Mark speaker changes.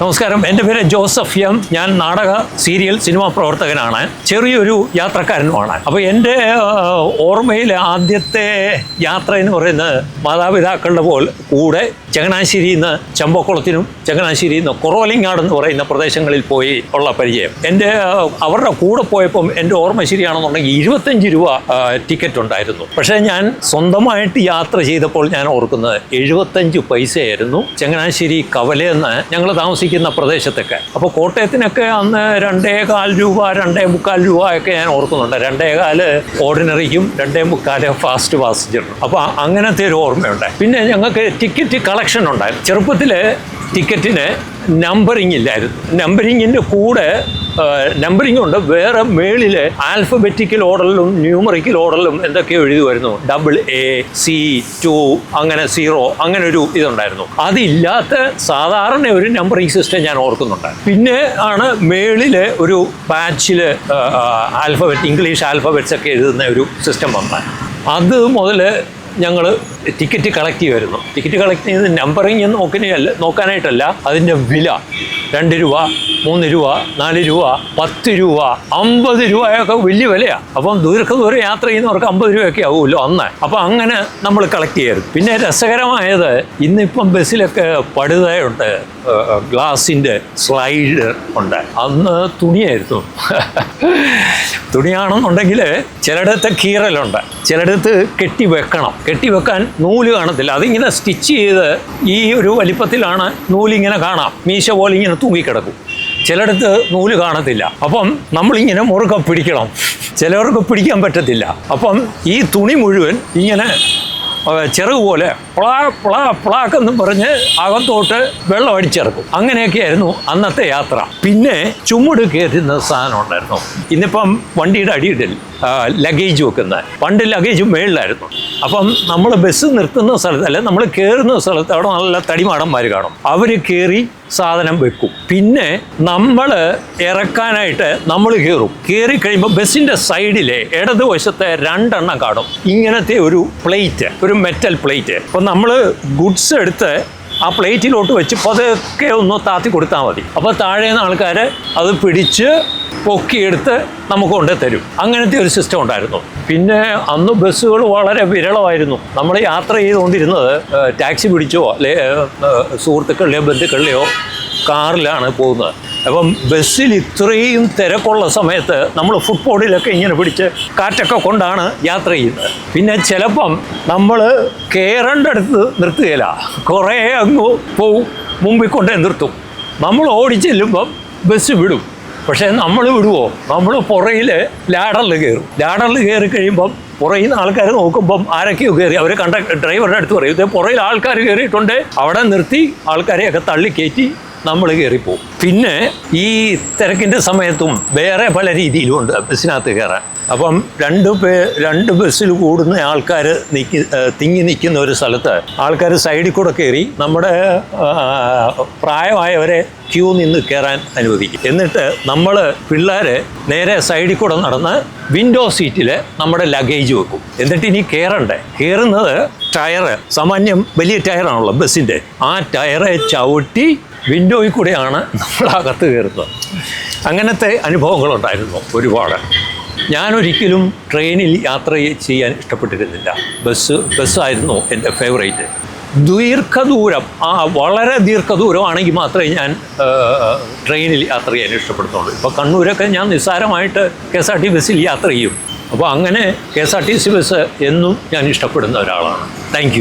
Speaker 1: നമസ്കാരം. എന്റെ പേര് ജോസഫ് എം. ഞാൻ നാടക സീരിയൽ സിനിമാ പ്രവർത്തകനാണ്. ചെറിയൊരു യാത്രക്കാരനുമാണ്. അപ്പോൾ എന്റെ ഓർമ്മയിൽ ആദ്യത്തെ യാത്ര എന്ന് പറയുന്നത് മാതാപിതാക്കളുടെ പോൽ കൂടെ ചങ്ങനാശ്ശേരിയിൽ നിന്ന് ചമ്പക്കുളത്തിനും ചങ്ങനാശ്ശേരിയിൽ നിന്ന് കുറവലിങ്ങാട് എന്ന് പറയുന്ന പ്രദേശങ്ങളിൽ പോയി ഉള്ള പരിചയം. എന്റെ അവരുടെ കൂടെ പോയപ്പം എന്റെ ഓർമ്മ ശരിയാണെന്നുണ്ടെങ്കിൽ ഇരുപത്തഞ്ച് രൂപ ടിക്കറ്റ് ഉണ്ടായിരുന്നു. പക്ഷേ ഞാൻ സ്വന്തമായിട്ട് യാത്ര ചെയ്തപ്പോൾ ഞാൻ ഓർക്കുന്നത് എഴുപത്തഞ്ച് പൈസയായിരുന്നു. ചങ്ങനാശ്ശേരി കവലയെന്ന് ഞങ്ങൾ താമസിക്കുന്ന പ്രദേശത്തൊക്കെ. അപ്പോൾ കോട്ടയത്തിനൊക്കെ അന്ന് രണ്ടേ കാൽ രൂപ രണ്ടേ മുക്കാൽ രൂപ ഒക്കെ ഞാൻ ഓർക്കുന്നുണ്ട്. രണ്ടേ കാൽ ഓർഡിനറിക്കും രണ്ടേ മുക്കാൽ ഫാസ്റ്റ് പാസഞ്ചറിനും അപ്പോൾ അങ്ങനത്തെ ഒരു ഓർമ്മയുണ്ട്. പിന്നെ ഞങ്ങൾക്ക് ടിക്കറ്റ് കളക്ഷൻ ഉണ്ടായിരുന്നു. ചെറുപ്പത്തിൽ ടിക്കറ്റിന് നമ്പറിംഗ് ഇല്ലായിരുന്നു. നമ്പറിങ്ങിന്റെ കൂടെ നമ്പറിംഗ് ഉണ്ട്. വേറെ മേളിൽ ആൽഫബറ്റിക്കൽ ഓർഡറിലും ന്യൂമറിക്കൽ ഓർഡറിലും എന്തൊക്കെയോ എഴുതി വരുന്നു ഡബിൾ എ സി ടു അങ്ങനെ സീറോ അങ്ങനെ ഒരു ഇതുണ്ടായിരുന്നു. അതില്ലാത്ത സാധാരണ ഒരു നമ്പറിംഗ് സിസ്റ്റം ഞാൻ ഓർക്കുന്നുണ്ട്. പിന്നെ ആണ് മേളിൽ ഒരു പാച്ചിൽ ആൽഫബറ്റ് ഇംഗ്ലീഷ് ആൽഫബറ്റ്സ് ഒക്കെ എഴുതുന്ന ഒരു സിസ്റ്റം വന്നത്. അത് മുതൽ ഞങ്ങൾ ടിക്കറ്റ് കളക്ട് ചെയ്യുമായിരുന്നു ടിക്കറ്റ് കളക്ട് ചെയ്ത് നമ്പറിങ് നോക്കിനല്ല നോക്കാനായിട്ടല്ല. അതിന്റെ വില രണ്ട് രൂപ മൂന്ന് രൂപ നാല് രൂപ പത്ത് രൂപ അമ്പത് രൂപയൊക്കെ വലിയ വിലയാണ് അപ്പം ദീർഘദൂരം യാത്ര ചെയ്യുന്നവർക്ക് അമ്പത് രൂപയൊക്കെ ആവുമല്ലോ അന്ന്. അപ്പം അങ്ങനെ നമ്മൾ കളക്ട് ചെയ്യരുത് പിന്നെ രസകരമായത് ഇന്നിപ്പം ബസ്സിലൊക്കെ പടുതയുണ്ട്. ഗ്ലാസിന്റെ സ്ലൈഡ് ഉണ്ട്. അന്ന് തുണിയായിരുന്നു. തുണിയാണെന്നുണ്ടെങ്കിൽ ചിലയിടത്ത് കീറലുണ്ട്. ചിലയിടത്ത് കെട്ടി വെക്കണം. കെട്ടി വെക്കാൻ നൂൽ കാണത്തില്ല. അതിങ്ങനെ സ്റ്റിച്ച് ചെയ്ത് ഈ ഒരു വലിപ്പത്തിലാണ് നൂലിങ്ങനെ കാണാം. മീശ പോലെ ഇങ്ങനെ തൂങ്ങിക്കിടക്കും. ചിലയിടത്ത് നൂൽ കാണത്തില്ല. അപ്പം നമ്മളിങ്ങനെ മുറുക്ക പിടിക്കണം. ചിലവർക്ക് പിടിക്കാൻ പറ്റത്തില്ല. അപ്പം ഈ തുണി മുഴുവൻ ഇങ്ങനെ ചെറുക് പോലെ പ്ലാ പ്ലാക്കെന്നും പറഞ്ഞ് അകത്തോട്ട് വെള്ളം അടിച്ചിറക്കും. അങ്ങനെയൊക്കെയായിരുന്നു അന്നത്തെ യാത്ര. പിന്നെ ചുമട് കയറ്റുന്ന സാധനം ഉണ്ടായിരുന്നു. ഇന്നിപ്പം വണ്ടിയുടെ അടിയിടൽ ലഗേജ് വെക്കുന്ന. പണ്ട് ലഗേജ് മേളിലായിരുന്നു. അപ്പം നമ്മൾ ബസ് നിർത്തുന്ന സ്ഥലത്തല്ല നമ്മൾ കയറുന്ന സ്ഥലത്ത് അവിടെ നല്ല തടിമാടന്മാർ കാണും. അവർ കയറി സാധനം വെക്കും. പിന്നെ നമ്മൾ ഇറക്കാനായിട്ട് നമ്മൾ കയറും കയറി കഴിയുമ്പോൾ ബസ്സിന്റെ സൈഡിലെ ഇടതുവശത്തെ രണ്ടെണ്ണം കാണും. ഇങ്ങനത്തെ ഒരു പ്ലേറ്റ് ഒരു മെറ്റൽ പ്ലേറ്റ് അപ്പോൾ നമ്മൾ ഗുഡ്സ് എടുത്ത് ആ പ്ലേറ്റിലോട്ട് വെച്ച് പതുക്കെ ഒന്ന് താത്തി കൊടുത്താൽ മതി. അപ്പോൾ താഴെ നിന്ന് ആൾക്കാർ അത് പിടിച്ച് പൊക്കിയെടുത്ത് നമുക്ക് കൊണ്ടു തരും. അങ്ങനത്തെ ഒരു സിസ്റ്റം ഉണ്ടായിരുന്നു. പിന്നെ അന്ന് ബസ്സുകൾ വളരെ വിരളമായിരുന്നു. നമ്മൾ യാത്ര ചെയ്തുകൊണ്ടിരുന്നത് ടാക്സി പിടിച്ചോ അല്ലെ സുഹൃത്തുക്കളിലെയോ ബന്ധുക്കളിലെയോ കാറിലാണ് പോകുന്നത്. അപ്പം ബസ്സിൽ ഇത്രയും തിരക്കുള്ള സമയത്ത് നമ്മൾ ഫുട്ബോളിലൊക്കെ ഇങ്ങനെ പിടിച്ച് കാറ്റൊക്കെ കൊണ്ടാണ് യാത്ര ചെയ്യുന്നത്. പിന്നെ ചിലപ്പം നമ്മൾ കയറേണ്ട അടുത്ത് നിർത്തുകയില്ല. കുറേ അങ്ങ് പോവും മുമ്പിൽ കൊണ്ടേ നിർത്തും. നമ്മൾ ഓടിച്ചെല്ലുമ്പം ബസ് വിടും. പക്ഷേ നമ്മൾ വിടുവോ? നമ്മൾ പുറയിൽ ലാഡറിൽ കയറും. ലാഡറിൽ കയറി കഴിയുമ്പം പുറയിൽ നിന്ന് ആൾക്കാർ നോക്കുമ്പം ആരൊക്കെയോ കയറി. അവർ കണ്ട ഡ്രൈവറുടെ അടുത്ത് പറയും ഇതേ പുറയിൽ ആൾക്കാർ കയറിയിട്ടുണ്ട്. അവിടെ നിർത്തി ആൾക്കാരെയൊക്കെ തള്ളി കയറ്റി നമ്മൾ കയറിപ്പോവും പിന്നെ ഈ തിരക്കിന്റെ സമയത്തും വേറെ പല രീതിയിലും ഉണ്ട് ബസ്സിനകത്ത് കയറാൻ അപ്പം രണ്ട് പേ രണ്ട് ബസ്സിൽ കൂടുന്ന ആൾക്കാർ നിൽക്കി തിങ്ങി നിൽക്കുന്ന ഒരു സ്ഥലത്ത് ആൾക്കാർ സൈഡിൽ കൂടെ കയറി നമ്മുടെ പ്രായമായവരെ ക്യൂ നിന്ന് കയറാൻ അനുവദിക്കും. എന്നിട്ട് നമ്മൾ പിള്ളേർ നേരെ സൈഡിൽ കൂടെ നടന്ന് വിൻഡോ സീറ്റിൽ നമ്മുടെ ലഗേജ് വെക്കും. എന്നിട്ട് ഇനി കയറണ്ടേ കയറുന്നത് ടയറ് സാമാന്യം വലിയ ടയറാണല്ലോ ബസ്സിന്റെ ആ ടയറെ ചവിട്ടി വിൻഡോയിൽ കൂടെയാണ് നമ്മൾ അകത്ത് കയറുന്നത്. അങ്ങനത്തെ അനുഭവങ്ങളുണ്ടായിരുന്നു ഒരുപാട്. ഞാനൊരിക്കലും ട്രെയിനിൽ യാത്ര ചെയ്യാൻ ഇഷ്ടപ്പെട്ടിരുന്നില്ല. ബസ് ബസ്സായിരുന്നു എന്റെ ഫേവറേറ്റ് ദീർഘദൂരം ആ വളരെ ദീർഘദൂരമാണെങ്കിൽ മാത്രമേ ഞാൻ ട്രെയിനിൽ യാത്ര ചെയ്യാൻ ഇഷ്ടപ്പെടുന്നുള്ളൂ. ഇപ്പോൾ കണ്ണൂരൊക്കെ ഞാൻ നിസ്സാരമായിട്ട് കെ എസ് ആർ ടി ബസ്സിൽ യാത്ര ചെയ്യും. അപ്പോൾ അങ്ങനെ K S R T C bus എന്നും ഞാൻ ഇഷ്ടപ്പെടുന്ന ഒരാളാണ്. താങ്ക്